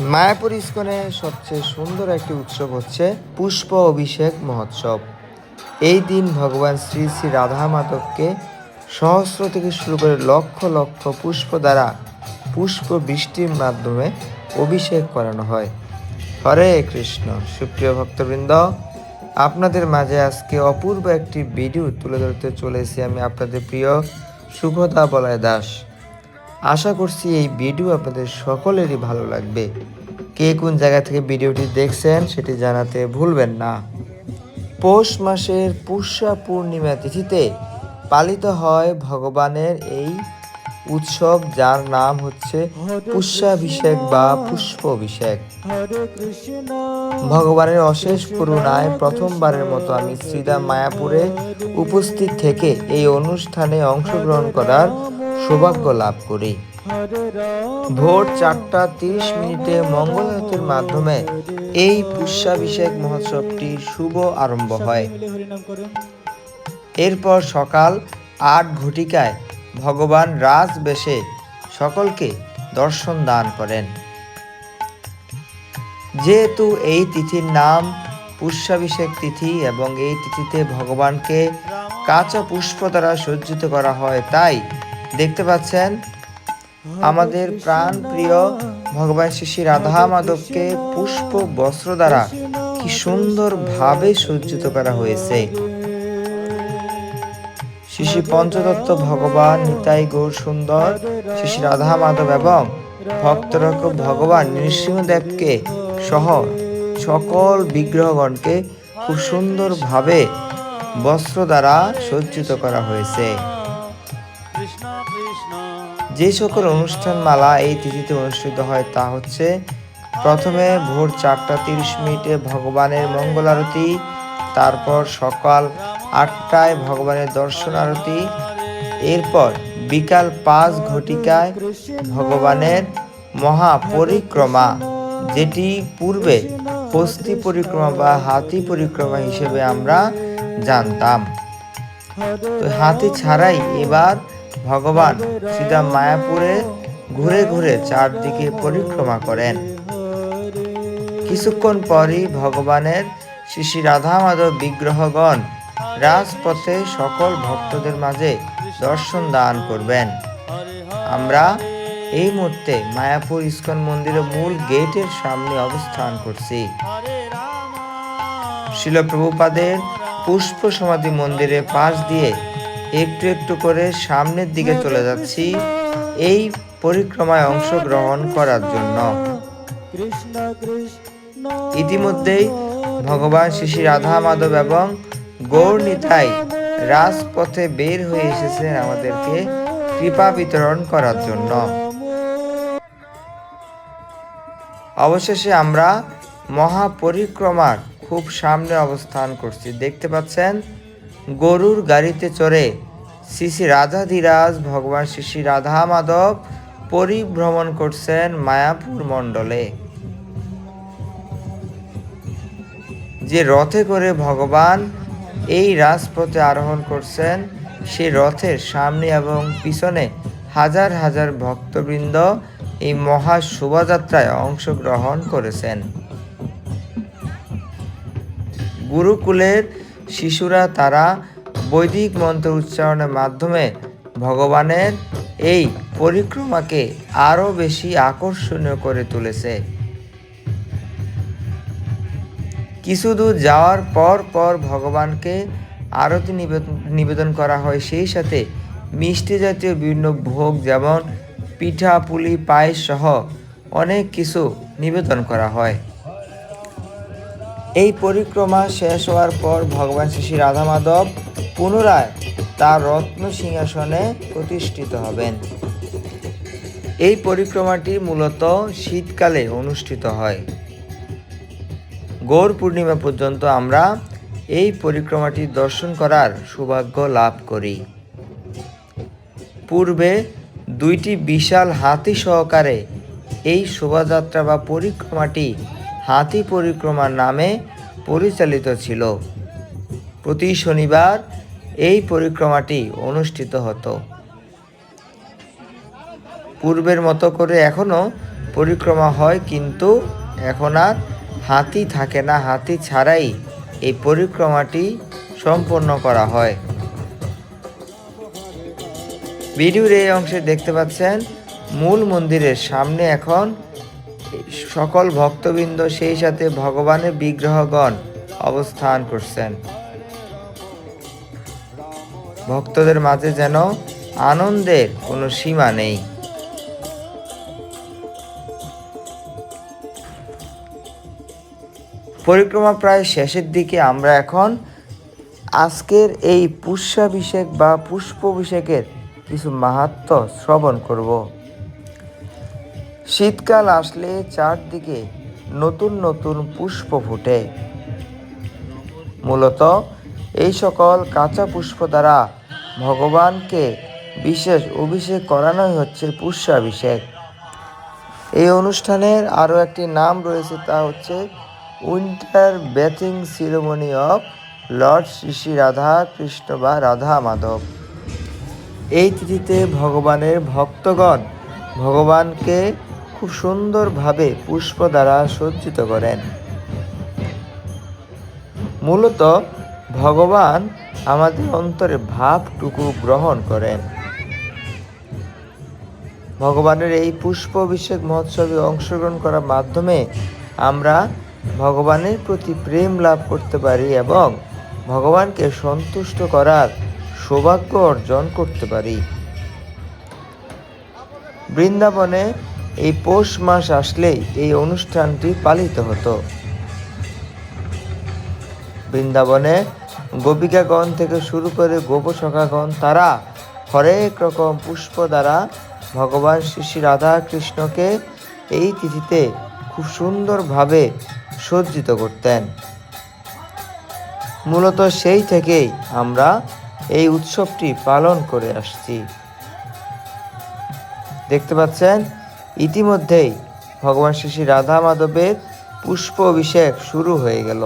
মায়াপুর ইস্কনে সবচেয়ে সুন্দর একটি উৎসব হচ্ছে পুষ্প অভিষেক মহোৎসব। এই দিন ভগবান শ্রী শ্রী রাধা মাধবকে সহস্র থেকে শুরু করে লক্ষ লক্ষ পুষ্প দ্বারা পুষ্প বৃষ্টির মাধ্যমে অভিষেক করানো হয়। হরে কৃষ্ণ। সুপ্রিয় ভক্তবৃন্দ, আপনাদের মাঝে আজকে অপূর্ব একটি ভিডিও তুলে ধরতে চলেছি আমি আপনাদের প্রিয় সুখদা বলয় দাস। আশা করছি এই ভিডিও আপনাদের সকলেরই ভালো লাগবে। কে কোন জায়গা থেকে ভিডিওটি দেখছেন সেটি জানাতে ভুলবেন না। পৌষ মাসের পুষ্যা পূর্ণিমা তিথিতে পালিত হয় ভগবানের এই উৎসব যার নাম হচ্ছে পুষ্যাভিষেক বা পুষ্প অভিষেক ভগবানের অশেষ করুণায় প্রথমবারের মতো আমি শ্রীদা মায়াপুরে উপস্থিত থেকে এই অনুষ্ঠানে অংশগ্রহণ করার সৌভাগ্য লাভ করি। ভোর চারটা তিরিশ মিনিটে মঙ্গলারতির মাধ্যমে এই পুষ্যাভিষেক মহোৎসবটি শুভ আরম্ভ হয়। এরপর সকাল আট ঘটিকায় ভগবান রাজ বেশে সকলকে দর্শন দান করেন। যেহেতু এই তিথির নাম পুষ্যাভিষেক তিথি এবং এই তিথিতে ভগবানকে কাঁচা পুষ্প দ্বারা সজ্জিত করা হয়, তাই দেখতে পাচ্ছেন? আমাদের প্রাণ প্রিয় ভগবান শ্রী রাধা মাধবকে পুষ্প বস্ত্র দ্বারা কি সুন্দরভাবে সজ্জিত করা হয়েছে। শ্রী পঞ্চদত্ত ভগবান নিতাই গৌর সুন্দর, শ্রী রাধা মাধব এবং ভক্তরক ভগবান নৃসিংহদেবকে সহ সকল বিগ্রহগণকে খুব সুন্দরভাবে বস্ত্র দ্বারা সজ্জিত করা হয়েছে। যে সকল অনুষ্ঠান মালা এই তিথিতে অনুষ্ঠিত হয় তা হচ্ছে প্রথমে ভোর চারটা তিরিশ মিনিটে ভগবানের মঙ্গল আরতি, তারপর সকাল আটটায় ভগবানের দর্শন আরতি, এরপর বিকাল পাঁচ ঘটিকায় ভগবানের মহা পরিক্রমা যেটি পূর্বে হস্তি পরিক্রমা বা হাতি পরিক্রমা হিসেবে আমরা জানতাম। তো হাতি ছাড়াই এবার ভগবান শ্রীদাম মায়াপুরে ঘুরে ঘুরে চারদিকে পরিক্রমা করেন। কিছুক্ষণ পরই ভগবানের শ্রী রাধা মাধব বিগ্রহগণ রাজপথে সকল ভক্তদের মাঝে দর্শন দান করবেন। আমরা এই মুহূর্তে মায়াপুর ইস্কন মন্দিরের মূল গেটের সামনে অবস্থান করছি। শিলপ্রভুপাদের পুষ্প সমাধি মন্দিরের পাশ দিয়ে একটু একটু করে সামনের দিকে চলে যাচ্ছি। এই পরিক্রমায় অংশগ্রহণ করার জন্য। ইতিমধ্যেই ভগবান শ্রী রাধা মাধব এবং গৌর নিতাই রাজপথে বের হয়ে এসেছেন আমাদেরকে কৃপা বিতরণ করার জন্য। অবশেষে আমরা মহাপরিক্রমার খুব সামনে অবস্থান করছি। দেখতে পাচ্ছেন? গরুর গাড়িতে চড়ে শ্রী শ্রী রাধাধিরাজ, ভগবান শ্রী শ্রী রাধা মাধব পরিভ্রমণ করছেন মায়াপুর মণ্ডলে। যে রথে করে ভগবান এই রাজপথে আরোহণ করছেন, সেই রথের সামনে এবং পিছনে হাজার হাজার ভক্তবৃন্দ এই মহা শোভাযাত্রায় অংশগ্রহণ করেছেন। গুরুকুলের শিশুরা তারা বৈদিক মন্ত্র উচ্চারণের মাধ্যমে ভগবানের এই পরিক্রমাকে আরও বেশি আকর্ষণীয় করে তুলেছে। কিছু দূর যাওয়ার পর পর ভগবানকে আরতি নিবেদন করা হয়। সেই সাথে মিষ্টি জাতীয় বিভিন্ন ভোগ যেমন পিঠা, পুলি, পায়েস সহ অনেক কিছু নিবেদন করা হয়। এই পরিক্রমা শেষ হওয়ার পর ভগবান শ্রী রাধা মাধব পুনরায় তার রত্ন সিংহাসনে প্রতিষ্ঠিত হবেন। এই পরিক্রমাটি মূলত শীতকালে অনুষ্ঠিত হয়। গৌর পূর্ণিমা পর্যন্ত আমরা এই পরিক্রমাটি দর্শন করার সৌভাগ্য লাভ করি। পূর্বে দুইটি বিশাল হাতি সহকারে এই শোভাযাত্রা বা পরিক্রমাটি হাতি পরিক্রমার নামে পরিচালিত ছিল। প্রতি শনিবার এই পরিক্রমাটি অনুষ্ঠিত হতো। পূর্বের মতো করে এখনও পরিক্রমা হয়, কিন্তু এখন আর হাতি থাকে না। হাতি ছাড়াই এই পরিক্রমাটি সম্পন্ন করা হয়। ভিডিওর এই অংশে দেখতে পাচ্ছেন, মূল মন্দিরের সামনে এখন সকল ভক্তবৃন্দ সেই সাথে ভগবানের বিগ্রহগণ অবস্থান করছেন। ভক্তদের মাঝে যেন আনন্দের কোনো সীমা নেই। পরিক্রমা প্রায় শেষের দিকে, আমরা এখন আজকের এই পুষ্যাভিষেক বা পুষ্পাভিষেকের কিছু মাহাত্ম শ্রবণ করব। শীতকাল আসলে চারদিকে নতুন নতুন পুষ্প ফুটে। মূলত এই সকল কাঁচা পুষ্প দ্বারা ভগবানকে বিশেষ অভিষেক করানোই হচ্ছে পুষ্যাভিষেক এই অনুষ্ঠানের আরও একটি নাম রয়েছে, তা হচ্ছে winter bathing ceremony of Lord Shri Radha Krishna বা রাধা মাধব। এই তিথিতে ভগবানের ভক্তগণ ভগবানকে খুব সুন্দরভাবে পুষ্প দ্বারা সজ্জিত করেন। মূলত ভগবান আমাদের অন্তরে ভাবটুকু গ্রহণ করেন। ভগবানের এই পুষ্প অভিষেক মহোৎসবে অংশগ্রহণ করার মাধ্যমে আমরা ভগবানের প্রতি প্রেম লাভ করতে পারি এবং ভগবানকে সন্তুষ্ট করার সৌভাগ্য অর্জন করতে পারি। বৃন্দাবনে এই পৌষ মাস আসলেই এই অনুষ্ঠানটি পালিত হতো। বৃন্দাবনে গোপিকাগণ থেকে শুরু করে গোপসখাগণ, তারা হরেক রকম পুষ্প দ্বারা ভগবান শ্রী রাধা কৃষ্ণকে এই তিথিতে খুব সুন্দরভাবে সজ্জিত করতেন। মূলত সেই থেকেই আমরা এই উৎসবটি পালন করে আসছি। দেখতে পাচ্ছেন ইতিমধ্যেই ভগবান শ্রী শ্রী রাধা মাধবের পুষ্প অভিষেক শুরু হয়ে গেল।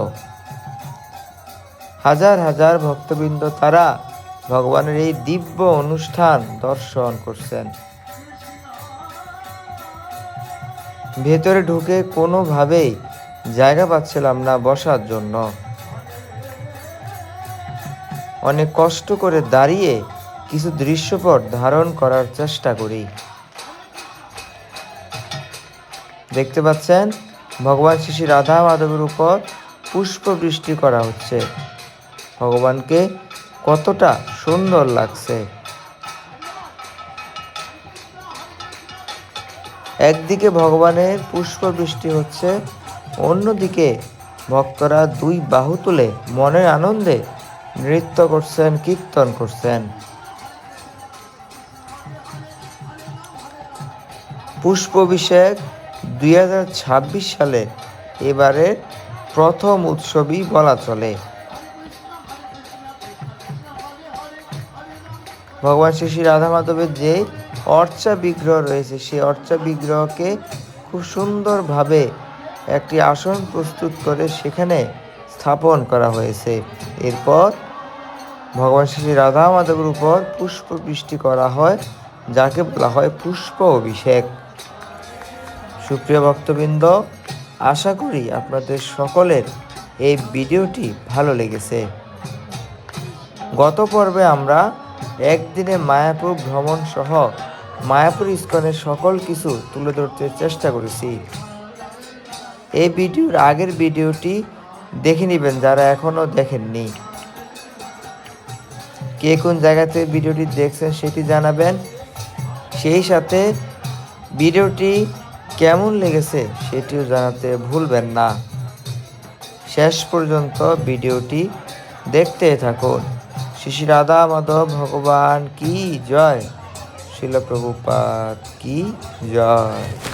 হাজার হাজার ভক্তবৃন্দ তারা ভগবানের এই দিব্য অনুষ্ঠান দর্শন করছেন। ভেতরে ঢুকে কোনোভাবেই জায়গা পাচ্ছিলাম না বসার জন্য। অনেক কষ্ট করে দাঁড়িয়ে কিছু দৃশ্যপট ধারণ করার চেষ্টা করি। দেখতে পাচ্ছেন, ভগবান শ্রী রাধা মাধবের উপর পুষ্প বৃষ্টি করা হচ্ছে। ভগবানকে কতটা সুন্দর লাগছে। একদিকে ভগবানের পুষ্প বৃষ্টি হচ্ছে, অন্যদিকে ভক্তরা দুই বাহু তুলে মনের আনন্দে নৃত্য করছেন, কীর্তন করছেন। পুষ্পাভিষেক দুই হাজার ছাব্বিশ সালে এবারের প্রথম উৎসবই বলা চলে। ভগবান শ্রী শ্রী রাধা মাধবের যে অর্চা বিগ্রহ রয়েছে, সেই অর্চা বিগ্রহকে খুব সুন্দরভাবে একটি আসন প্রস্তুত করে সেখানে স্থাপন করা হয়েছে। এরপর ভগবান শ্রী রাধা মাধবের উপর পুষ্প বৃষ্টি করা হয়, যাকে বলা হয় পুষ্প অভিষেক। সুপ্রিয় ভক্তবৃন্দ, আশা করি আপনাদের সকলের এই ভিডিওটি ভালো লেগেছে। গত পর্বে আমরা একদিনে মায়াপুর ভ্রমণ সহ মায়াপুর ইস্কনের সকল কিছু তুলে ধরতে চেষ্টা করেছি। এই ভিডিওর আগের ভিডিওটি দেখে নেবেন যারা এখনও দেখেননি। কে কোন জায়গাতে ভিডিওটি দেখছেন সেটি জানাবেন। সেই সাথে ভিডিওটি কেমন লেগেছে সেটিও জানাতে ভুলবেন না। শেষ পর্যন্ত ভিডিওটি দেখতে থাকুন। শ্রী রাধা মাধব ভগবান কি জয়? শিলপ্রভুপাত কি জয়?